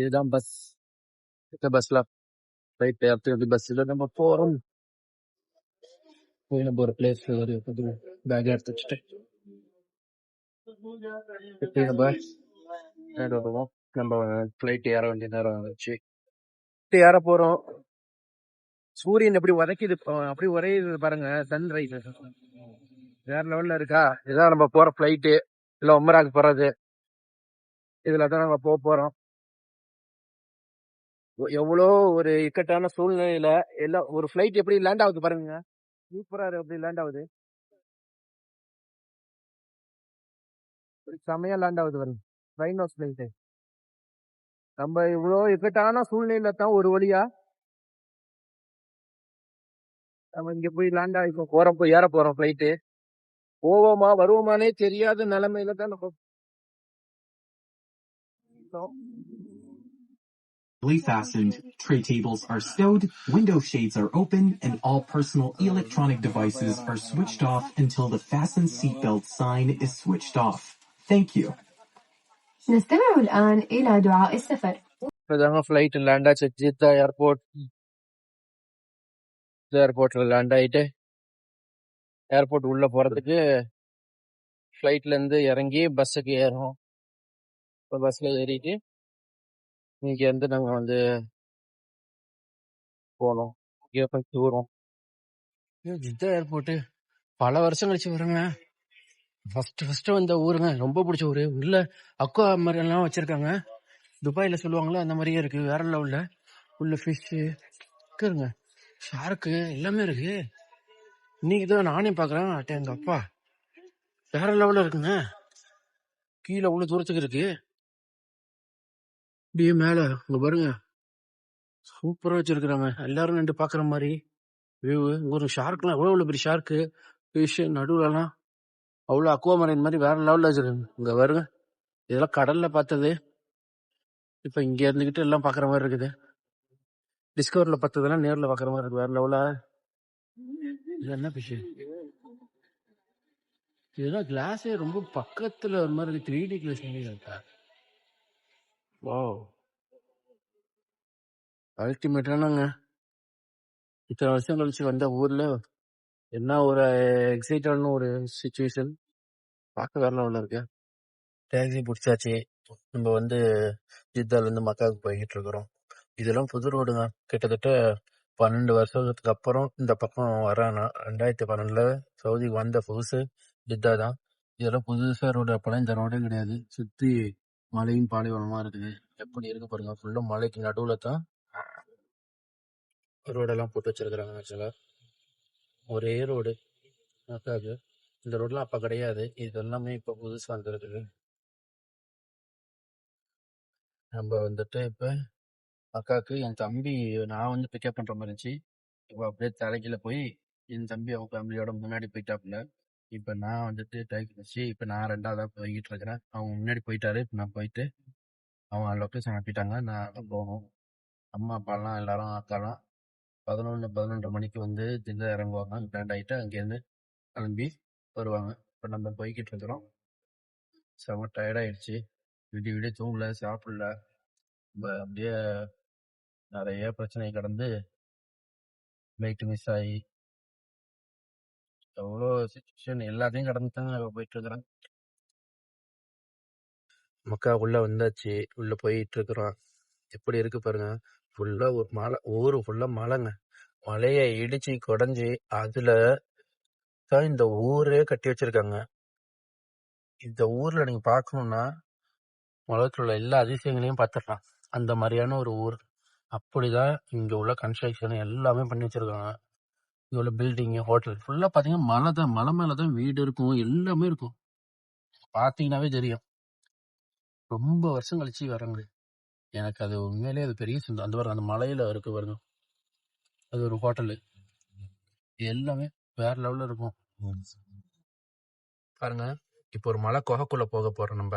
இதுதான் பஸ் இந்த பஸ்ல ரைட் இடத்துக்கு பஸ்ல நம்ம போறோம் போய் நம்ம ஒரு பிளேஸ் ஒரு புது பேக் எடுத்து வச்சுட்டு நம்ம வருவோம் நம்ம ஃப்ளைட் ஏற வேண்டிய நேரம் வந்துச்சு ஏற போறோம் சூரியன் எப்படி உதைக்குது அப்படி உரையுது பாருங்க சன்ரைஸ் வேற லெவல்ல இருக்கா? இதான் நம்ம போற ஃப்ளைட்டு இல்ல ஒமராக்கு போறது. இதுல தான் நம்ம போக போறோம். எவ்வளோ ஒரு இக்கட்டான சூழ்நிலையில எல்லாம் ஒரு ஃப்ளைட் எப்படி லேண்ட் ஆகுது பாருங்க. சூப்பரா எப்படி லேண்ட் ஆகுது? ஒரு செமையா லேண்ட் ஆகுது பாருங்க. ட்ரெயின் ஹவுஸ் ஃப்ளைட்டு நம்ம இவ்வளோ இக்கட்டான சூழ்நிலையில தான் ஒரு வழியா நம்ம இங்க போய் லேண்ட் ஆகி இப்போ போறோம் போய் ஏற போறோம் ஃப்ளைட்டு போவோமா வருவோமானே தெரியாத நிலைமையில தான் நம்ம fastened, tray tables are stowed, window shades are open, and all personal electronic devices are switched off until the fasten seatbelt sign is switched off. Thank you. نستمع الآن إلى دعاء السفر இப்பதாங்க ஃப்ளைட் லேண்ட் ஆச்சு ஜித்தா ஏர்போர்ட் ஏர்போர்ட்ல land ஆயிட்டு airport உள்ள போறதுக்கு ஃப்ளைட்ல இருந்து இறங்கி பஸ்ஸுக்கு ஏறோம் இப்போ பஸ்ல ஏறிட்டு இங்க இருந்து நாங்க வந்து போனோம். இங்க போய் தூரம் ஜித்தா ஏர்போர்ட் பல வருஷம் கழிச்சு வருங்க. ஃபர்ஸ்ட் ஃபர்ஸ்ட் வந்த ஊருங்க. ரொம்ப பிடிச்ச ஊரு. உள்ள அக்வா மாதிரி எல்லாம் வச்சிருக்காங்க. துபாயில சொல்லுவாங்களே அந்த மாதிரியே இருக்கு. வேற லெவல்ல. உள்ள ஃபிஷ் இருக்குங்க ஷார்க்கு எல்லாமே இருக்கு. இன்னைக்கு தான் நானே பாக்குறேன். அட்டே எங்க அப்பா. வேற லெவல்ல இருக்குங்க. கீழே உள்ள தூரத்துக்கு இருக்கு. அப்படியே மேல இங்க பாருங்க. சூப்பரா வச்சிருக்கிறாங்க. எல்லாரும் நின்று பாக்குற மாதிரி. வியூ ஒரு ஷார்க்லாம் எவ்வளவு எவ்வளவு பெரிய ஷார்க்கு ஃபிஷ் நடுவுலலாம் அவ்வளவு அக்வா மரைன் மாதிரி வேற லெவல்ல வச்சிருக்காங்க இங்க பாருங்க. இதெல்லாம் கடல்ல பார்த்தது. இப்ப இங்க இருந்துகிட்டு எல்லாம் பாக்குற மாதிரி இருக்குது. டிஸ்கவர்ல பார்த்ததெல்லாம் நேர்ல பாக்குற மாதிரி இருக்கு. வேற லெவலா இது என்ன ஃபிஷ் இதெல்லாம் கிளாஸே ரொம்ப பக்கத்துல ஒரு மாதிரி த்ரீ டி கிளாஸ் மாதிரி இருக்கா? வாவ் அல்டிமேட்டானாங்க இத்தனை வருஷம் கழிச்சு வந்த ஊர்ல என்ன ஒரு எக்ஸைட்டான ஒரு சுச்சுவேஷன் பார்க்க வேற லெவல்ல இருக்கு. டாக்ஸி பிடிச்சாச்சு. நம்ம வந்து ஜித்தால இருந்து மக்காவுக்கு போய்கிட்டு இருக்கிறோம். இதெல்லாம் புது ரோடுங்க கிட்டத்தட்ட பன்னெண்டு வருஷத்துக்கு அப்புறம் இந்த பக்கம் வரானா ரெண்டாயிரத்தி பன்னெண்டுல சவுதிக்கு வந்த புதுசு ஜித்தா தான். இதெல்லாம் புதுசா ரோடு அப்பெல்லாம் இந்த ரோடே கிடையாது. சுத்தி மலையும் பாலைவனமா இருக்குது. எப்படி இருக்கு பாருங்க. ஃபுல்லாக மலைக்கு நடுவுல தான் ரோடெல்லாம் போட்டு வச்சிருக்கிறாங்க ஆக்சுவலா ஒரே ரோடு அக்காவுக்கு இந்த ரோட்லாம் அப்ப கிடையாது. இது எல்லாமே இப்ப புதுசா வந்துருக்குது. நம்ம வந்துட்டு இப்ப அக்காவுக்கு என் தம்பி நான் வந்து பிக்கப் பண்ற மாதிரி இருந்துச்சு. இப்போ அப்படியே தலைக்கில போய் என் தம்பி அவங்க ஃபேமிலியோட முன்னாடி போயிட்டாப்புல. இப்போ நான் வந்துட்டு டைக் வச்சு இப்போ நான் ரெண்டாவதா போய்கிட்டு இருக்கிறேன். அவங்க முன்னாடி போயிட்டாரு. இப்போ நான் போயிட்டு அவங்க லொக்கேஷன் அனுப்பிட்டாங்க. நான் போகணும். அம்மா அப்பாலாம் எல்லாரும் அக்காலாம் பதினொன்று பதினொன்றரை மணிக்கு வந்து ஜில்லா இறங்குவாங்க. கிராண்ட் ஆகிட்டு அங்கேருந்து கிளம்பி வருவாங்க. இப்போ நம்ம போய்கிட்டு இருக்கிறோம். செம டயர்டாயிடுச்சு விடிய விடிய தூங்கல சாப்பிடல. அப்படியே நிறைய பிரச்சனை கடந்து ஃப்ளைட் மிஸ் ஆகி எவ்வளோ சுச்சுவேஷன் எல்லாத்தையும் கடந்து தாங்க போயிட்டு இருக்கிறேன் மக்கா உள்ள வந்தாச்சு. உள்ள போயிட்டு இருக்கிறோம் எப்படி இருக்கு பாருங்க. ஃபுல்லா ஒரு மலை ஊரு ஃபுல்லா மலைங்க மலையை இடிச்சு குடஞ்சி அதுல தான் இந்த ஊரே கட்டி வச்சிருக்காங்க. இந்த ஊர்ல நீங்க பார்க்கணுன்னா உலகத்துல உள்ள எல்லா அதிசயங்களையும் பார்த்துடலாம். அந்த மாதிரியான ஒரு ஊர். அப்படிதான் இங்க உள்ள கன்ஸ்ட்ரக்ஷன் எல்லாமே பண்ணி வச்சிருக்காங்க. இவ்வளோ பில்டிங்கு ஹோட்டல் ஃபுல்லாக பார்த்தீங்கன்னா மலை தான் மலை மேலே தான் வீடு இருக்கும் எல்லாமே இருக்கும். பார்த்தீங்கன்னாவே தெரியும். ரொம்ப வருஷம் கழிச்சு வரங்க எனக்கு அது உண்மையிலேயே அது பெரிய சொந்தம் அந்த பாருங்க அந்த மலையில் இருக்கு பாருங்க. அது ஒரு ஹோட்டலு எல்லாமே வேற லெவலில் இருக்கும். பாருங்க இப்போ ஒரு மலை கொகைக்குள்ளே போக போகிறோம் நம்ம.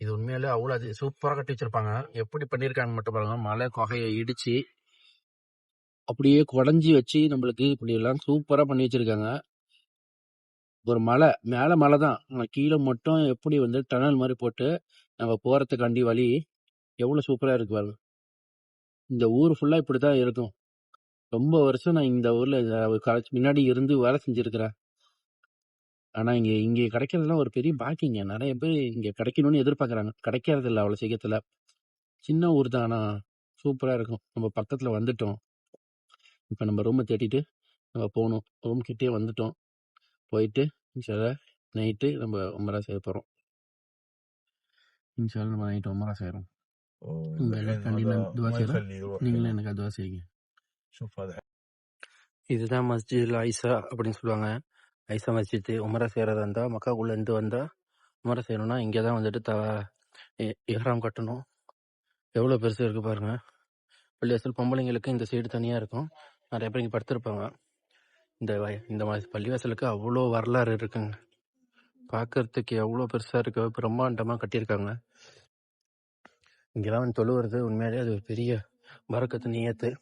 இது உண்மையிலே அவ்வளோ அது சூப்பராக கட்டி வச்சிருப்பாங்க. எப்படி பண்ணியிருக்காங்க மட்டும் பாருங்க. மலை குகையை இடிச்சு அப்படியே குடஞ்சி வச்சு நம்மளுக்கு இப்படி எல்லாம் சூப்பராக பண்ணி வச்சுருக்காங்க. ஒரு மலை மேலே மலை தான். ஆனால் கீழே மட்டும் எப்படி வந்து டனல் மாதிரி போட்டு நம்ம போகிறதுக்காண்டி வழி எவ்வளோ சூப்பராக இருக்கு பாருங்க. இந்த ஊர் ஃபுல்லாக இப்படி தான் இருக்கும். ரொம்ப வருஷம் நான் இந்த ஊரில் முன்னாடி இருந்து வேலை செஞ்சுருக்கிறேன். ஆனால் இங்கே இங்கே கிடைக்கிறதுலாம் ஒரு பெரிய பாக்கிங்க நிறைய பேர் இங்கே கிடைக்கணும்னு எதிர்பார்க்குறாங்க. கிடைக்கிறது இல்லை அவ்வளோ சீக்கிரத்தில். சின்ன ஊர் தான். ஆனால் சூப்பராக இருக்கும். நம்ம பக்கத்தில் வந்துட்டோம். இப்போ நம்ம ரூமை தேடிட்டு நம்ம போகணும் ரூம் கிட்டே வந்துட்டோம். போயிட்டு சில நைட்டு நம்ம உமரா செய்ய போகிறோம் இன்ஷால்லா நம்ம நைட்டு உமரா செய்கிறோம் நீங்களும் எனக்கு அதுவா செய்யுங்க இதுதான் மஸ்ஜித் ஐசா அப்படின்னு சொல்லுவாங்க. ஐசா மஸ்ஜித் உமரா செய்கிறதா இருந்தால் மக்காக்குள்ளேருந்து வந்தால் உமரா செய்யணும்னா இங்கே தான் வந்துட்டு த இஹ்ராம் கட்டணும். எவ்வளோ பெருசு இருக்குது பாருங்கள் பள்ளிவாசல் பொம்பளைங்களுக்கு இந்த சைடு தனியாக இருக்கும். நிறைய பேர் இங்கே படுத்திருப்பாங்க. இந்த வய- இந்த மாதிரி பள்ளிவாசலுக்கு அவ்வளோ வரலாறு இருக்குங்க. பார்க்கறதுக்கு எவ்வளோ பெருசாக இருக்கு. பிரம்மாண்டமாக கட்டியிருக்காங்க. இங்கெல்லாம் வந்து தொழுவுறது உண்மையிலேயே அது ஒரு பெரிய மறக்கத்து நீயத்து.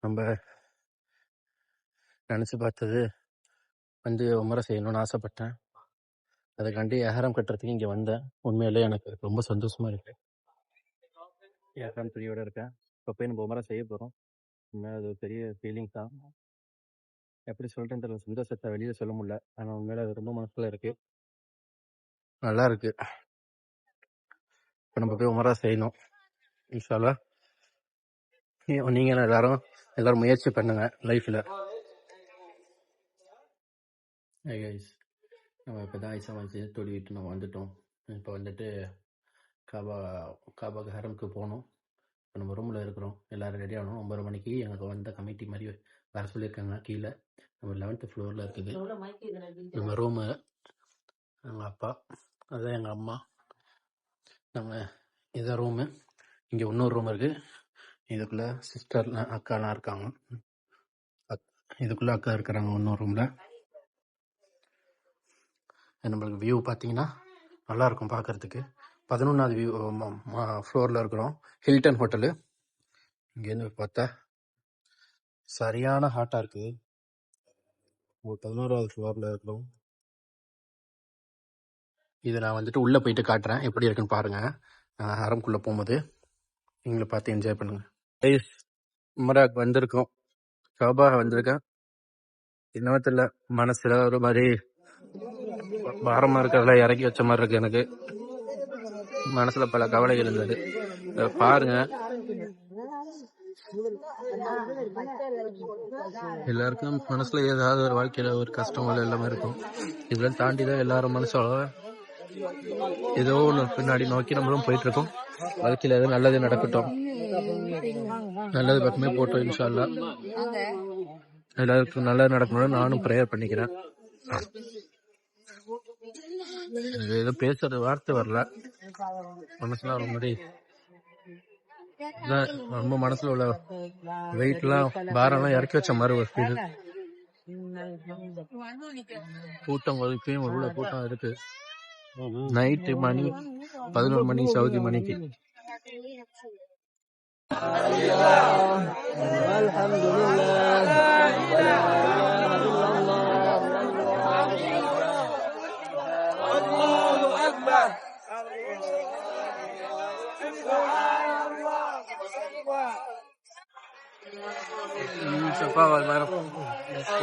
நம்ம நினச்சி பார்த்தது வந்து உமரை செய்யணும்னு ஆசைப்பட்டேன். அதுக்காண்டி ஏஹாரம் கட்டுறதுக்கு இங்கே வந்தேன். உண்மையிலே எனக்கு ரொம்ப சந்தோஷமாக இருக்கு. ஏஹாரம் துணியோட இருக்கேன். இப்போ போய் நம்ம உமரை செய்ய போகிறோம் உண்மையாக அது ஒரு பெரிய ஃபீலிங் தான் எப்படி சொல்கிறேன்னு தெரியல சந்தோஷத்தை வெளியில சொல்ல முடியல. ஆனால் உண்மையில அது ரொம்ப மனசில் இருக்கு. நல்லா இருக்கு. இப்போ நம்ம போய் உமரா செய்யணும். இன்ஷால்லா நீ- நீங்களும் எல்லாரும் எல்லாரும் முயற்சி பண்ணுங்க லைஃப்பில் கைஸ் நம்ம இப்போ தான் ஐசா வந்து தொழுவிட்டு நம்ம வந்துட்டோம். இப்போ வந்துட்டு காபா காபாக்கு ஹரம்க்கு போகணும். இப்போ நம்ம ரூமில் இருக்கிறோம். எல்லாரும் ரெடி ஆகணும். ஒன்பது மணிக்கு எனக்கு வந்த கமிட்டி மாதிரி வர சொல்லியிருக்காங்க. கீழே நம்ம லெவன்த்து ஃப்ளோரில் இருக்குது. நம்ம ரூமு எங்கள் அப்பா அதுதான் எங்கள் அம்மா நம்ம இதான் ரூமு இங்கே இன்னொரு ரூம் இருக்குது இதுக்குள்ளே சிஸ்டர் அக்காலாம் இருக்காங்க. அக்- இதுக்குள்ளே அக்கா இருக்கிறாங்க இன்னொரு ரூமில் நம்மளுக்கு வியூ பார்த்தீங்கன்னா நல்லா இருக்கும் பார்க்கறதுக்கு. பதினொன்றாவது வியூ ஃப்ளோரில் இருக்கிறோம். ஹில்டன் ஹோட்டலு இங்கேருந்து பார்த்தா சரியான ஹாட்டாக இருக்குது ஒரு பதினோராவது ஃப்ளோரில் இருக்கிறோம். இதை நான் வந்துட்டு உள்ளே போயிட்டு காட்டுறேன். எப்படி இருக்குன்னு பாருங்கள் ஹரம்குள்ளே போகும்போது. நீங்களும் பார்த்து என்ஜாய் பண்ணுங்கள் ஐஸ் உமராக் வந்திருக்கோம். ஷோபா வந்திருக்கேன் என்னவோ தெரியல. மனசில் ஒரு மாதிரி பாரமாக இருக்கிறதெல்லாம் இறக்கி வச்ச மாதிரி இருக்குது எனக்கு. மனசுல பல கவலைகள் இருந்தது. பாருங்க. எல்லாருக்கும் மனசுல ஏதாவது ஒரு வாழ்க்கையில ஒரு கஷ்டங்கள் எல்லாமே இருக்கும். இதெல்லாம் தாண்டி தான் எல்லாரும் மனசோட ஏதோ ஒன்று பின்னாடி நோக்கி நம்மளும் போயிட்டு இருக்கோம் வாழ்க்கையில எதுவும் நல்லது நடக்கட்டும். நல்லது பக்கமே போட்டோம் இன்ஷா அல்லாஹ் எல்லாருக்கும் நல்லது நடக்கணும்னு நானும் ப்ரேயர் பண்ணிக்கிறேன். ஏதோ பேசுற வார்த்தை வரல. மனசுல ஒரு மாதிரி. ரொம்ப மனசுல உள்ள வெயிட்லாம் பாரம்லாம் இறக்கி வச்ச மாதிரி ஒரு ஃபீல் கூட்டம் ஒரு இப்பயும் உள்ள கூட்டம் இருக்கு. நைட்டு மணி பதினோரு மணி சவுதி மணிக்கு. Siapa Baba, hermano. Esto,